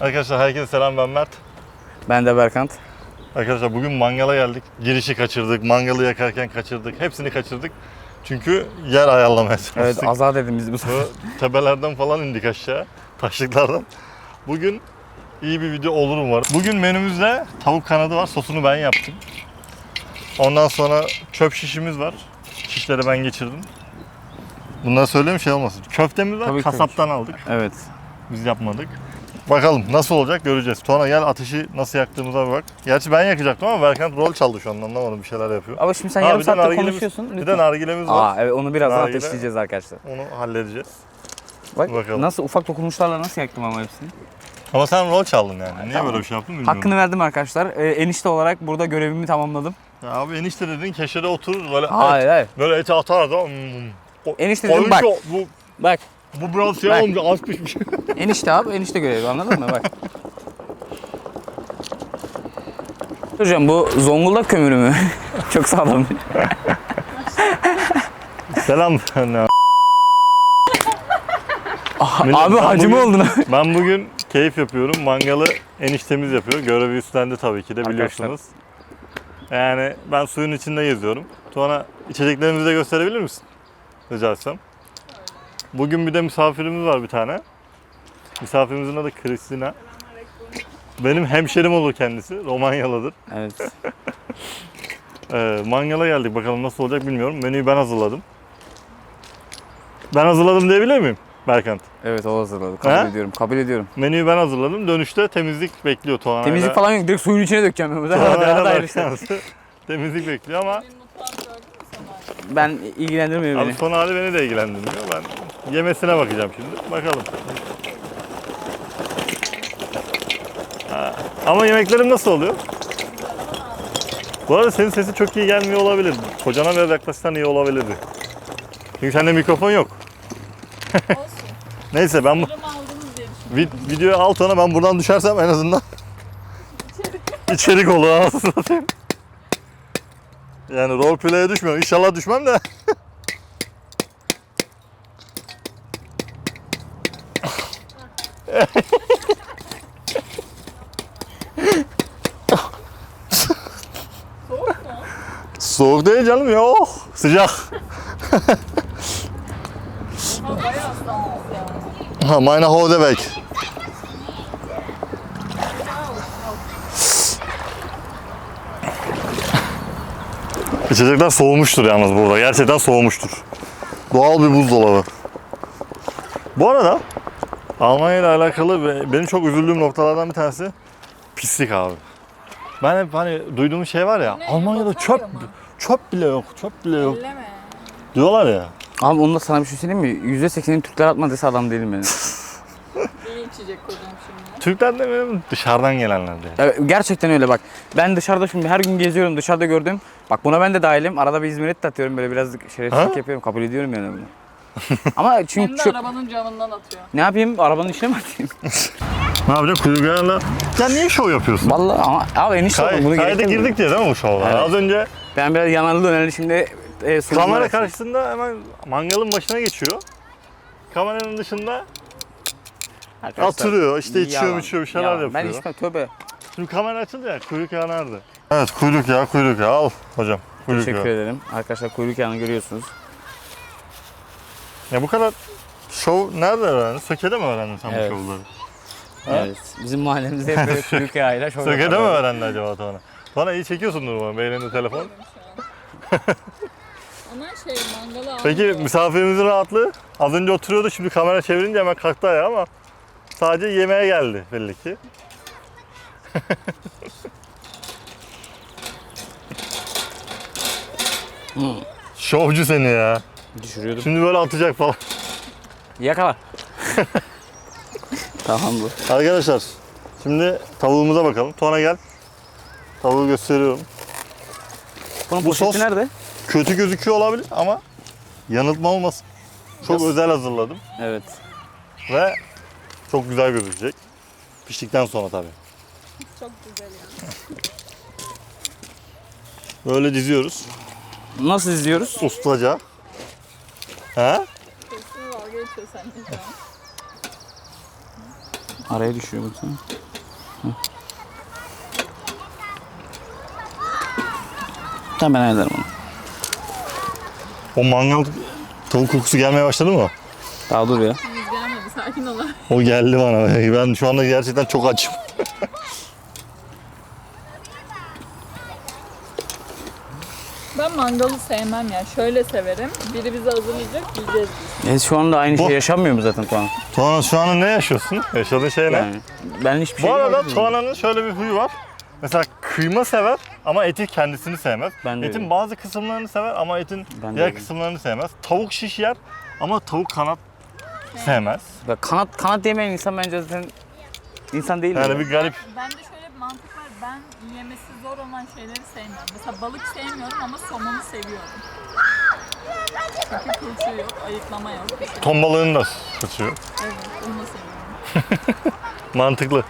Arkadaşlar herkese selam ben Mert. Ben de Berkant. Arkadaşlar bugün mangala geldik. Girişi kaçırdık, mangalı yakarken kaçırdık. Hepsini kaçırdık. Çünkü yer ayarlamaya çalıştık. Evet azat edin bizi bu sefer. Bu tepelerden falan indik aşağı. Taşlıklardan. Bugün iyi bir video olur umarım. Bugün menümüzde tavuk kanadı var. Sosunu ben yaptım. Ondan sonra çöp şişimiz var. Şişleri ben geçirdim. Bunları söyleyeyim şey olmasın. Köftemiz var. Tabii, tabii. kasaptan aldık. Evet. Biz yapmadık. Bakalım nasıl olacak göreceğiz. Tuana gel ateşi nasıl yaktığımıza bir bak. Gerçi ben yakacaktım ama Berkant rol çaldı şu an anlamadım bir şeyler yapıyor. Ama şimdi sen Ha, yarım bir de saattir nargilemiz- konuşuyorsun. Bir de lütfen. nargilemiz var. Aa evet onu biraz daha Nargile. ateşleyeceğiz arkadaşlar. Onu halledeceğiz. Bak Bakalım. nasıl ufak dokunuşlarla nasıl yaktım ama hepsini. Ama sen rol çaldın yani. Niye Tamam. böyle bir şey yaptın bilmiyorum. Hakkını verdim arkadaşlar. Ee, enişte olarak burada görevimi tamamladım. Ya abi enişte dedin keşede oturur böyle Hayır hayır. et, böyle eti atar da hmm. O- Enişte dedim Oyuncu bak. bu Bak. Bu biraz şey Bak. olmuş az pişmiş. Enişte abi enişte görevi anladın mı? Bak. Hocam bu Zonguldak kömürü mü? Çok sağlam. Selam. Ne- Millet, abi ben hacı mı bugün- oldun? Ben bugün keyif yapıyorum. Mangalı eniştemiz yapıyor. Görevi üstlendi tabii ki de biliyorsunuz. Yani ben suyun içinde geziyorum. Tuana içeceklerimizi de gösterebilir misin? Rica etsem. Bugün bir de misafirimiz var bir tane. Misafirimizin adı Kristina. Benim hemşerim olur kendisi. Romanyalıdır. evet. Ee, mangala geldik. Bakalım nasıl olacak bilmiyorum. Menüyü ben hazırladım. Ben hazırladım diyebilir miyim Berkant? Evet o hazırladı. Kabul Ha? ediyorum. Kabul ediyorum. Menüyü ben hazırladım. Dönüşte temizlik bekliyor Tuana'yla. Temizlik falan yok. Direkt suyun içine dökeceğim. ben. Hadi, hadi. Berkant'ı temizlik bekliyor ama Ben ilgilendirmiyor abi beni. son hali beni de ilgilendirmiyor. Ben yemesine bakacağım şimdi. Bakalım. Ha, Ama yemeklerim nasıl oluyor? Bu arada senin sesi çok iyi gelmiyor olabilir. Kocana biraz yaklaşsan iyi olabilirdi. Çünkü sende mikrofon yok. Olsun. Neyse ben bu vid- videoyu al sonra ben buradan düşersem en azından içerik olur anasını satayım. Yani roleplay'e düşmüyorum. İnşallah düşmem de. Soğuk değil canım ya. Oh, sıcak. Ha meine Hodeweg. İçecekler soğumuştur yalnız burada. Gerçekten soğumuştur. Doğal bir buzdolabı. Bu arada Almanya ile alakalı benim çok üzüldüğüm noktalardan bir tanesi pislik abi. Ben hep hani duyduğum şey var ya Ne? Almanya'da çöp çöp bile yok, çöp bile yok Elleme. diyorlar ya. Abi onda sana bir şey söyleyeyim mi? %80'ini Türkler atmadıysa adam değilim ben. İyi içecek kocam şimdi. Türkler de benim dışarıdan gelenler diye. Ya gerçekten öyle bak. Ben dışarıda şimdi her gün geziyorum dışarıda gördüm. Bak buna ben de dahilim. Arada bir İzmir'e de atıyorum böyle biraz şerefsizlik yapıyorum. Kabul ediyorum yani bunu. Ama Hem çünkü de çok... arabanın camından atıyor. Ne yapayım? Arabanın içine mi atayım? Ne yapacağım? Kuyruk yağıyla... Ya niye şov yapıyorsun? Vallahi ama abi enişte Kay, oğlum, bunu kayda girdik diye değil mi bu şovlar? Evet. Az önce Ben biraz yanarlı dönerli şimdi e, sunumlar kamera yapayım. karşısında hemen mangalın başına geçiyor. Kameranın dışında Arkadaşlar, atırıyor, işte içiyor, yalan, içiyor, bir şeyler yalan. yapıyor. Ben içmem tövbe. Şimdi kamera açıldı ya, kuyruk yağı nerede? Evet, kuyruk yağı, kuyruk yağı. Al hocam, kuyruk Teşekkür yağı. ederim. Arkadaşlar kuyruk yağını görüyorsunuz. Ya bu kadar şov nerede öğrendin? Söke'de mi öğrendin sen Evet. bu şovları? Evet. Bizim mahallemizde hep böyle kuyruk yağıyla şov Söke'de mi yaparlar. öğrendin acaba Tuana? Tuana iyi çekiyorsundur umarım, elinde telefon. Ama şey mangalı Peki almıyor. misafirimizin rahatlığı? Az önce oturuyordu şimdi kamera çevirince hemen kalktı ayağa ama sadece yemeğe geldi belli ki. Şovcu seni ya. Düşürüyordum. Şimdi böyle atacak falan. Yakala. tamam bu. Arkadaşlar şimdi tavuğumuza bakalım. Tuana gel. Tavuğu gösteriyorum. Bunun Bu sos- nerede? Kötü gözüküyor olabilir ama yanıltma olmasın. Çok Biraz- özel hazırladım Evet. ve çok güzel gözükecek. Piştikten sonra tabii. Çok güzel ya. Böyle diziyoruz. Nasıl izliyoruz? Ustaca. He? Kesin dalga geçiyor seninle şu an. Araya düşüyor baksana. Hı. Tamam ben hallederim onu. O mangal tavuk kokusu gelmeye başladı mı? Daha dur ya. Henüz gelmedi sakin ol. O geldi bana. Ben şu anda gerçekten çok açım. Ben mangalı sevmem ya. Şöyle severim. Biri bize hazırlayacak yiyeceğiz biz. E, şu anda aynı Bu- şey yaşanmıyor mu zaten Tuğan? Tuana şu anda ne yaşıyorsun? Yaşadığın şey ne? Yani ben hiçbir şey Bu arada görmedim. Tuana'nın şöyle bir huyu var. Mesela kıyma sever ama eti kendisini sevmez. Ben de etin öyle. bazı kısımlarını sever ama etin Ben de diğer kısımlarını sevmez. Tavuk şiş yer ama tavuk kanat sevmez. Bak kanat kanat yemeyen insan bence zaten insan değil Yani mi? bir garip. Şöyle bir mantık var. Ben yemesi zor olan şeyleri sevmiyorum. Mesela balık sevmiyorum ama somonu seviyorum. Çünkü kılçığı yok, ayıklama yok. bir şey yok. Ton balığını da sıçıyor. Evet, bunu da seviyorum. Mantıklı.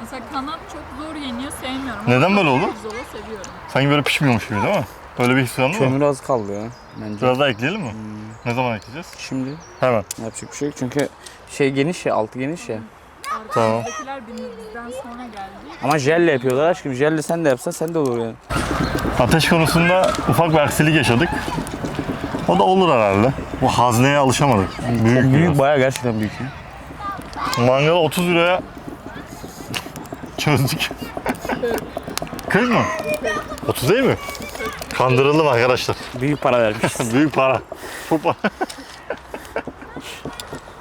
Mesela kanat çok zor yeniyor, sevmiyorum. Neden Ama böyle oldu? Zola seviyorum. Sanki böyle pişmiyormuş gibi değil mi? Böyle bir his uyandı mı? Kömür az kaldı ya bence. Biraz daha ekleyelim mi? Ne zaman ekleyeceğiz? Şimdi Hemen. yapacak bir şey yok çünkü şey geniş ya altı geniş ya. Tamam. Arkamızdakiler bizden sonra geldi. Ama jelle yapıyorlar aşkım. Jelle sen de yapsan sen de olur yani. Ateş konusunda ufak bir aksilik yaşadık. O da olur herhalde. Bu hazneye alışamadık. Büyük, Büyük biraz. bayağı gerçekten büyük ya. Mangalı 30 liraya çözdük. 40 mı? 30 değil mi? Kandırıldım arkadaşlar. Büyük para vermiş. Büyük para. Çok para.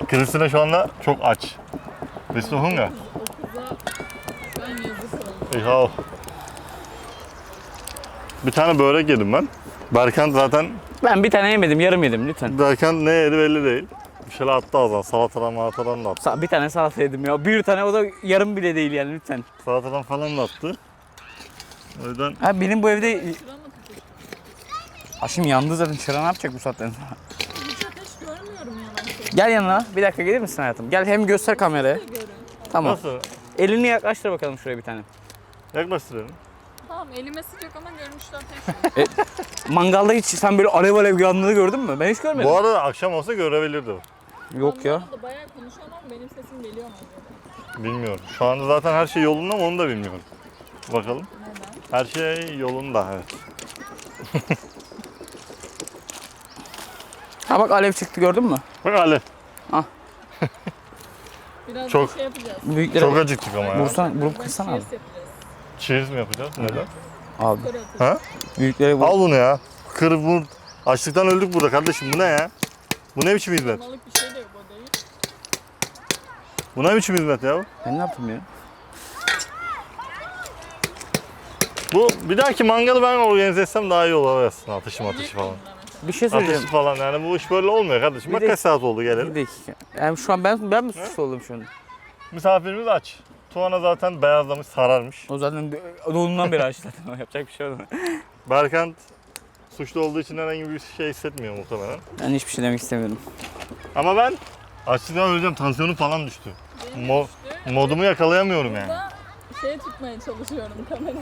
Kristina şu anda çok aç. Bist du Hunger? Ich auch. Bir tane börek yedim ben. Berkant zaten ben bir tane yemedim yarım yedim lütfen. Berkant ne yedi belli değil. Bir şeyler attı ağzına. Salatadan malatadan da attı. Sa- Bir tane salata yedim ya. Bir tane o da yarım bile değil yani lütfen. Salatadan falan da attı. O yüzden Ha benim bu evde... Aşım yandı zaten. Çıra ne yapacak bu saatten sonra? Hiç ateş görmüyorum yalan söyleyeyim. Gel yanına. Bir dakika gelir misin hayatım? Gel hem göster kameraya. Tamam. nasıl? Elini yaklaştır bakalım şuraya bir tane. Yaklaştıralım. Tamam elime sıcak ama ateş yok. Mangalda hiç sen böyle alev alev yandığını gördün mü? Ben hiç görmedim. Bu arada akşam olsa görebilirdi. Yok ya. Bayağı konuşuyorum ama benim sesim geliyor mu? Bilmiyorum. Şu anda zaten her şey yolunda mı onu da bilmiyorum. Bakalım. Neden? Her şey yolunda evet. Ha bak alev çıktı gördün mü? Bak Ali. Biraz Çok- şey yapacağız. Büyükleri. Çok acıktık ama ya. Vursan, vurup kırsana abi. cheers yapacağız. Cheers mi yapacağız? Neden? Abi. Atacağız. Ha? Büyükleri vur. Al bunu ya. Kır vur. Açlıktan öldük burada kardeşim. Bu ne ya? Bu ne biçim hizmet? Malık bir şey de yok o değil. Bu ne biçim hizmet ya? Ben ne yaptım ya? Bu bir dahaki mangalı ben organize etsem daha iyi olur aslında. Ateşim ateşi falan. Mesela. Bir şey söyleyeceğim. Ateşi falan yani bu iş böyle olmuyor kardeşim. Bir Bak kaç saat oldu Bir gelelim. dakika. Yani şu an ben ben mi suçlu oldum şu an? Misafirimiz aç. Tuana zaten beyazlamış, sararmış. O zaten doğduğundan beri aç zaten. Yapacak bir şey olmadı. Berkant suçlu olduğu için herhangi bir şey hissetmiyor muhtemelen. Ben hiçbir şey demek istemiyorum. Ama ben açlıktan öleceğim. Tansiyonum falan düştü. Benim Mo- düştü. Modumu yakalayamıyorum yani. Burada şey tutmaya çalışıyorum kamerayı.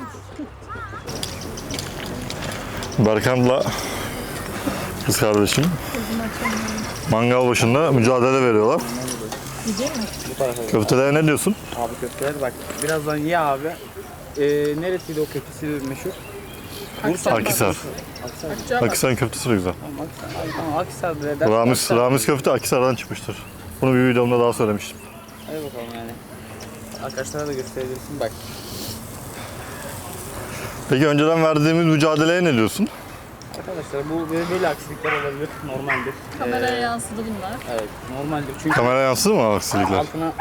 Berkant'la kız kardeşim mangal başında mücadele veriyorlar. Köftelere ne diyorsun? Abi köfteler bak birazdan ye abi. Ee, neresiydi o köftesi meşhur? Bursa. Akisar. Akçabat. Akisar'ın köftesi de güzel. Tamam dedi. Ramiz, Ramiz köfte Akisar'dan çıkmıştır. Bunu bir videomda daha söylemiştim. Hadi bakalım yani. Arkadaşlara da gösterebilirsin bak. Peki önceden verdiğimiz mücadeleye ne diyorsun? Arkadaşlar bu böyle, böyle aksilikler olabilir. Normaldir. Kameraya Ee, yansıdı bunlar. evet normaldir. Çünkü Kamera yansıdı mı aksilikler? altına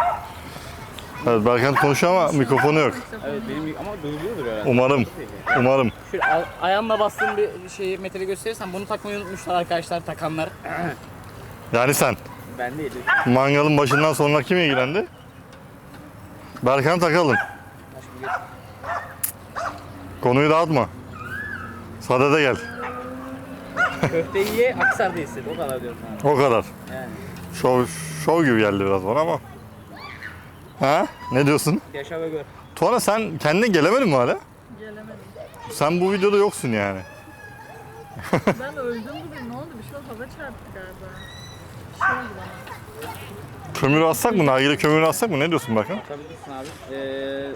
Evet Berkant konuşuyor ama mikrofonu yok. evet benim ama duyuluyordur herhalde. Umarım. Umarım. Şöyle a- ayağımla bastığım bir şeyi metali gösterirsem bunu takmayı unutmuşlar arkadaşlar takanlar. Yani sen. ben değil. Mangalın başından sonra kim ilgilendi? Berkan takalım. Aşkım geç. Konuyu dağıtma. Sadede gel. Köfteyi ye Aksar'da hisset o kadar diyorum sana. O kadar. Yani Şov, şov gibi geldi biraz bana ama. Ha? Ne diyorsun? yaşa ve gör. Tuana sen kendine gelemedin mi hala? Gelemedim. Sen bu videoda yoksun yani. Ben öldüm bugün. Ne oldu? Bir şey oldu. Hava çarptı galiba. Bir şey oldu bana. Kömürü atsak mı? Nargile kömürü atsak mı? Ne diyorsun Berkan? Atabilirsin abi. Ee,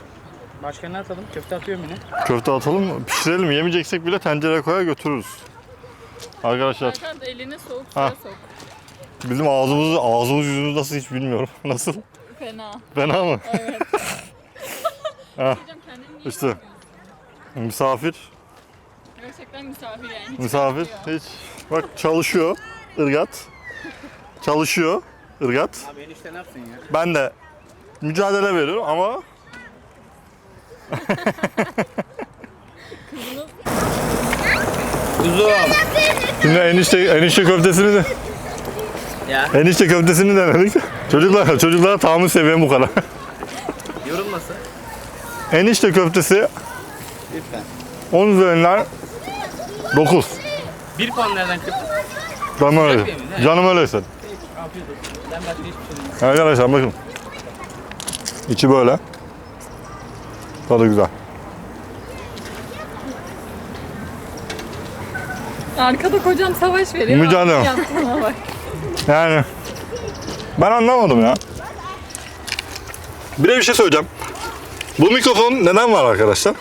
başka ne atalım? Köfte atıyorum yine. Köfte atalım, pişirelim. Yemeyeceksek bile tencereye koyar götürürüz. Arkadaşlar Zaten elini soğuk suya Ha. sok. bizim ağzımız, ağzımız yüzümüz nasıl hiç bilmiyorum. Nasıl? Fena. Fena mı? Evet. Ha. Hocam kendini niye İşte. Misafir, Gerçekten misafir yani. Hiç misafir kalkmıyor. hiç. Bak çalışıyor, ırgat. Çalışıyor, ırgat. Abi enişte ne yapsın ya? Ben de mücadele veriyorum ama Kuzum. Şimdi enişte, enişte köftesini de Ya. enişte köftesini denedik. Çocuklar, çocuklara tahammül seviyem bu kadar. Yorum nasıl? enişte köftesi Lütfen. 10 üzerinden 9. Bir puan nereden kırdın? Canım öyle. Canım öyleyse. Afiyet olsun. Ben başka hiçbir şey bilmiyorum. Arkadaşlar bakın. İçi böyle. Tadı güzel. Arkada kocam savaş veriyor. Mücadele. Yaptığına bak. Yani ben anlamadım ya. Bir de bir şey söyleyeceğim. Bu mikrofon neden var arkadaşlar?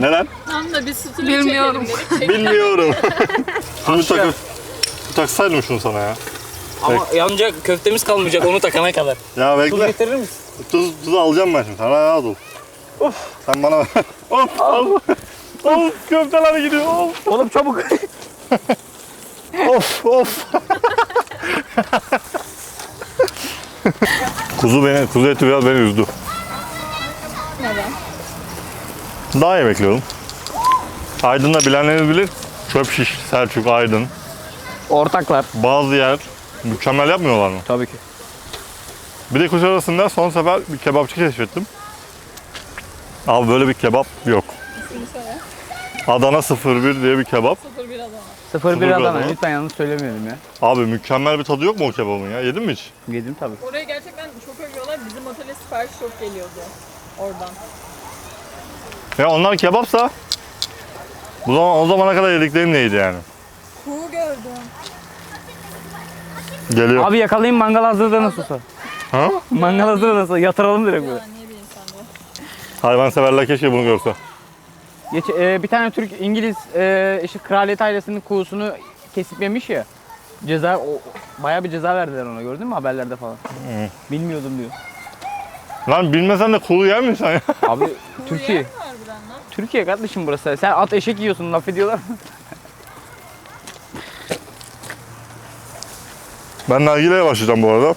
Neden? Tam da bir sütünü Bilmiyorum. çekelim dedik. Bilmiyorum. şunu takıp taksaydım şunu sana ya. Ama yanacak köftemiz kalmayacak onu takana kadar. Ya Tuz bekle. getirir misin? Tuz, tuz alacağım ben şimdi. Sana rahat ol. Of. Sen bana ver. of, of. of köfteler gidiyor. Of. Oğlum çabuk. Of of. kuzu beni, kuzu eti biraz beni üzdü. Neden? Daha iyi bekliyordum. Aydın'da bilenleriniz bilir. Çöp şiş, Selçuk, Aydın. Ortaklar. Bazı yer mükemmel yapmıyorlar mı? Tabii ki. Bir de Kuşadası'nda son sefer bir kebapçı keşfettim. Abi böyle bir kebap yok. Adana 01 diye bir kebap. 01 Adana. 0 bir Adana. Adana. Lütfen yanlış söylemeyelim ya. Abi mükemmel bir tadı yok mu o kebabın ya? Yedin mi hiç? Yedim tabii. Oraya gerçekten çok övüyorlar. Bizim otele sipariş çok geliyordu. Oradan. Ya onlar kebapsa bu zaman o zamana kadar yediklerim neydi yani? Kuğu gördüm. Geliyor. Abi yakalayayım mangal hazırda nasılsa. Ha? Mangal hazırda nasıl? Yatıralım direkt Ya böyle. niye bir insan bu? Hayvanseverler keşke bunu görse. Geç, e, bir tane Türk İngiliz e, işte kraliyet ailesinin kuğusunu kesip yemiş ya. Ceza o, bayağı bir ceza verdiler ona gördün mü haberlerde falan. Bilmiyordum diyor. Lan bilmesen de kulu yer misin sen ya? Abi Türkiye. mi? Türkiye kardeşim burası. Sen at eşek yiyorsun laf ediyorlar. Ben nargileye başlayacağım bu arada.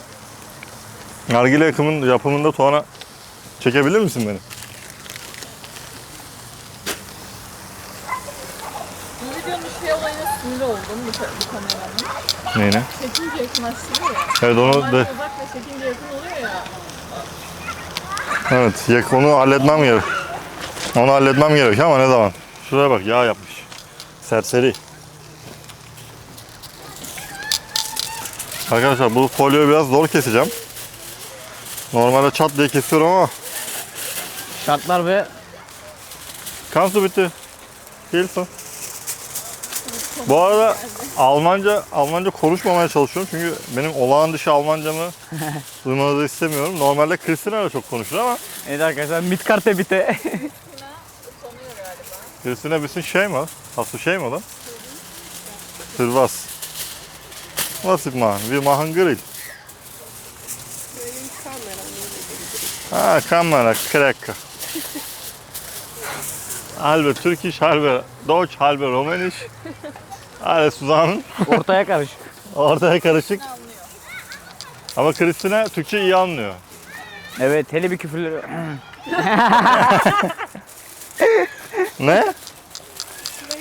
Nargile yakımın yapımında Tuana çekebilir misin beni? Bu videonun şey olayına sinir oldum bu, bu kameranın. Neyine? Çekince yakınlaştırıyor ya. Evet onu Normalde de, uzakla çekince yakın oluyor ya. evet yak, onu halletmem gerek. Onu halletmem gerek ama ne zaman? Şuraya bak yağ yapmış. Serseri. Arkadaşlar bu folyoyu biraz zor keseceğim. Normalde çat diye kesiyorum ama Şartlar ve Kannst du bitte Hilfe? Bu arada Almanca Almanca konuşmamaya çalışıyorum çünkü benim olağan dışı Almancamı duymanızı istemiyorum. Normalde Kristina da çok konuşur ama evet arkadaşlar mitkarte bite. Utanıyor galiba. Kristina bisschen schämer. Hast du schämer oder? Für was? Was ich machen? Wir machen Grill. Ah, Kamera, Cracker. halbe Türkisch, halbe Deutsch, halbe Rumänisch. Alles zusammen. Ortaya karış. Ortaya karışık. Ama Kristina Türkçe iyi anlıyor. Evet hele bir küfürleri. Ne?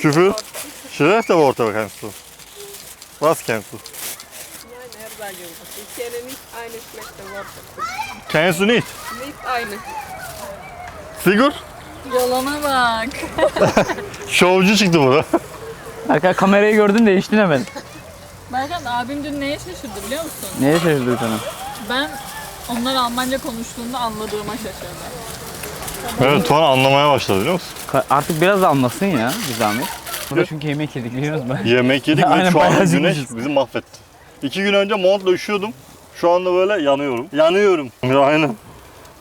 Küfür? Schlechte Worte kennst du. Was kennst du? Ich kenne nicht eine schlechte Worte. Kennst du nicht? Nicht eine. Figur? Yalana bak. Şovcu çıktı burada. Arkadaşlar kamerayı gördün değiştin hemen. Berkan abim dün neye şaşırdı biliyor musun? Neye şaşırdın sana? Ben onlar Almanca konuştuğunda anladığıma şaşırdım. Evet Tuğan anlamaya başladı biliyor musun? Ka- Artık biraz anlasın ya bir zahmet. Burada çünkü yemek yedik biliyor musun ben? Yemek yedik ve şu an bayağı güneş bizi mahvetti. İki gün önce montla üşüyordum. Şu anda böyle yanıyorum. Yanıyorum. Ya, Aynen.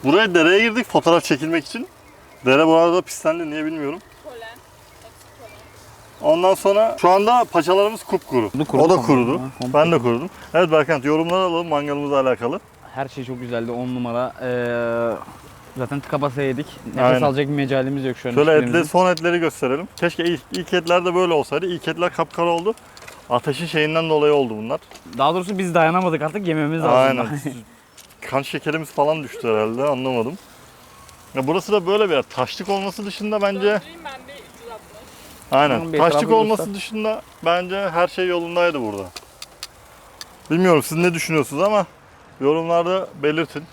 Buraya dereye girdik fotoğraf çekilmek için. Dere bu arada pislendi niye bilmiyorum. Ondan sonra şu anda paçalarımız kupkuru. Bu kurudu O da kurudu. Ha, komple. Ben de kurudum. Evet Berkant yorumlar alalım mangalımızla alakalı. Her şey çok güzeldi 10 numara. Ee, zaten tıka basa yedik. Nefes Aynen. alacak bir mecalimiz yok şu an. Şöyle etleri, son etleri gösterelim. Keşke ilk, ilk etler de böyle olsaydı. İlk etler kapkara oldu. Ateşin şeyinden dolayı oldu bunlar. Daha doğrusu biz dayanamadık artık yememiz lazım. Aynen. kan şekerimiz falan düştü herhalde anlamadım. Ya burası da böyle bir yer. Taşlık olması dışında bence ben bir 360. aynen. Bir Taşlık olması göster. dışında bence her şey yolundaydı burada. Bilmiyorum siz ne düşünüyorsunuz ama yorumlarda belirtin.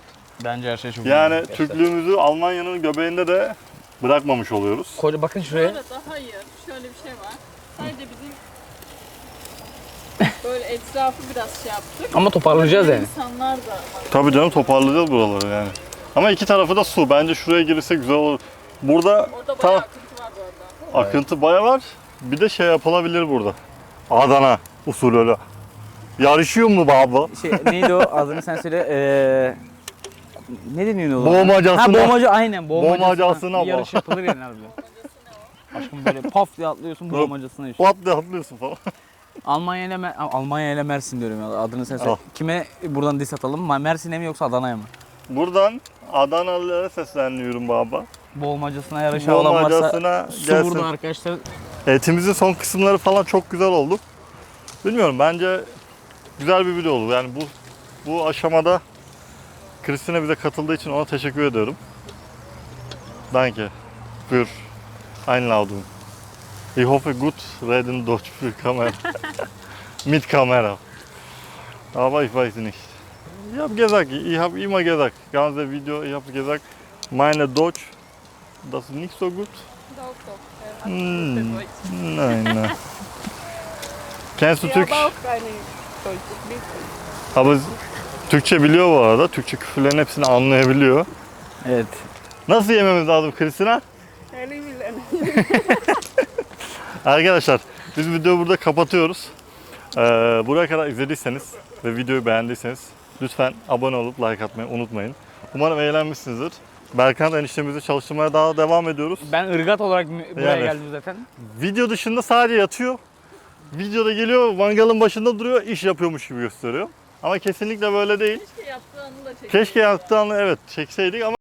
Bence her şey çok Yani. Türklüğümüzü Almanya'nın göbeğinde de bırakmamış oluyoruz. Koca bakın Bu şuraya. arada hayır. Şöyle bir şey var. Sadece bizim böyle etrafı biraz şey yaptık. Ama toparlayacağız yani. İnsanlar da Tabii canım toparlayacağız buraları yani. Ama iki tarafı da su. Bence şuraya girirse güzel olur. Burada Orada tam bayağı arada. Akıntı baya var. Bir de şey yapılabilir burada. Adana usulü öyle. Yarışıyor mu baba? Şey, neydi o adını sen söyle. Ee, ne deniyor ona? Boğmacasına. Ha boğmaca aynen boğmacasına. Boğmacasına Bir yarış yapılır yani harbiden. Aşkım böyle paf diye atlıyorsun boğmacasına işte. Pat diye atlıyorsun falan. Almanya ile Mer- Almanya ile Mersin diyorum ya adını sen söyle. Al. Kime buradan diss atalım? Mersin'e mi yoksa Adana'ya mı? Buradan Adanalılara sesleniyorum baba. Boğmacasına varsa Boğmacasına su gelsin. burada arkadaşlar. Etimizin son kısımları falan çok güzel oldu. Bilmiyorum bence güzel bir video oldu. Yani bu bu aşamada Kristina bize katıldığı için ona teşekkür ediyorum. Danke für Einladung. Ich hoffe gut reden Deutsch für Kamera. Mit Kamera. Aber ich weiß nicht. Ich habe gesagt, ich habe immer gesagt, ganze Video, ich habe gesagt, meine Deutsch, das ist nicht so gut. Doch, doch. Äh, Deutsch. Nein, nein. Kennst du. Bisschen. Ama Türkçe biliyor bu arada. Türkçe küfürlerin hepsini anlayabiliyor. Evet. Nasıl yememiz lazım Kristina? Eine. Arkadaşlar biz videoyu burada kapatıyoruz. Ee, buraya kadar izlediyseniz ve videoyu beğendiyseniz lütfen abone olup like atmayı unutmayın. Umarım eğlenmişsinizdir. Berkant eniştemizle çalıştırmaya daha devam ediyoruz. Ben ırgat olarak buraya Yani. geldim zaten. Video dışında sadece yatıyor. Videoda geliyor mangalın başında duruyor iş yapıyormuş gibi gösteriyor. Ama kesinlikle böyle değil. Keşke yaptığı anı da çekelim. Keşke yaptığı anı evet çekseydik ama